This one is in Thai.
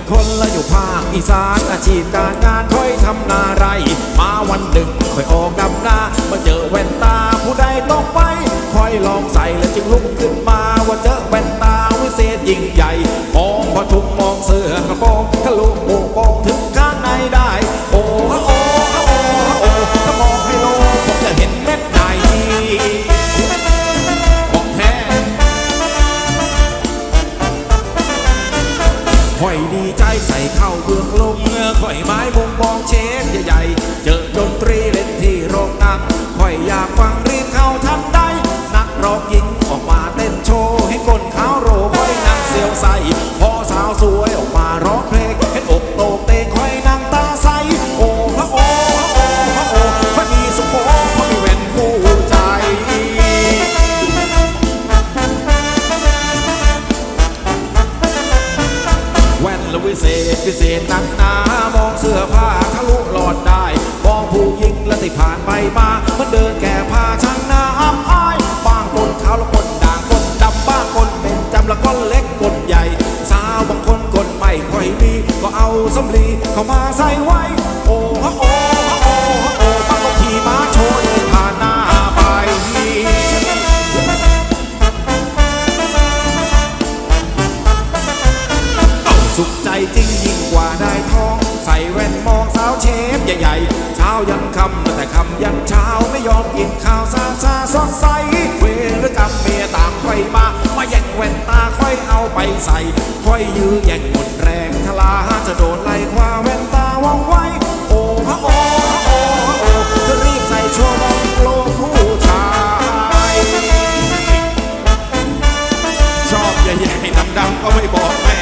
็นคนละอยู่ภาคอีสานอาชีพการงานคอยทำนาไร มาวันหนึ่งคอยออกดำนามาเจอแว่นตาผู้ใดต้องไปคอยลองใส่และจึงลุกขึ้นมาว่าเจอแว่นตาวิเศษยิ่งใหญ่มองพอทุกมองเสือกระโปรงทะลุห ค่อยดีใจใส่เข้าเบื้องลงเมื่อค่อยไม้มงมองเชฟใหญ่ๆเจอดนตรีเล่นที่โรงนังค่อยอยากฟัง วิเศษพิเศษหนักหนามองเสื้อผ้าทะลุหลอดได้ มองผู้หญิงและที่ผ่านไปมามันเดินแก่ผ้าช่างหน้าอับอายบางคนขาวและคนด่างคนดำบางคนเป็นจำและคนเล็กคนใหญ่ สาวบางคนคนไม่ค่อยมีก็เอาสำลีเข้ามาใส่ไว้โอ้ฮะโอ้ สุขใจจริงยิ่งกว่าได้ทอง ใส่แว่นมองสาวเชฟใหญ่ๆเช้ายันคำแต่คำยันเช้าไม่ยอมกินข้าวซาซาสดใสเวรกรรมเมียต่างค่อยมามาแย่งแว่นตาค่อยเอาไปใส่ค่อยยื้อแย่งหมดแรงทลาจะโดนไล่คว้าแว่นตาว่องไวโอ้พระโอ้พระโอ้พระโอ้จะรีบใส่โชว์มองโลกผู้ชายชอบใหญ่ๆดำๆก็ไม่บอกแม่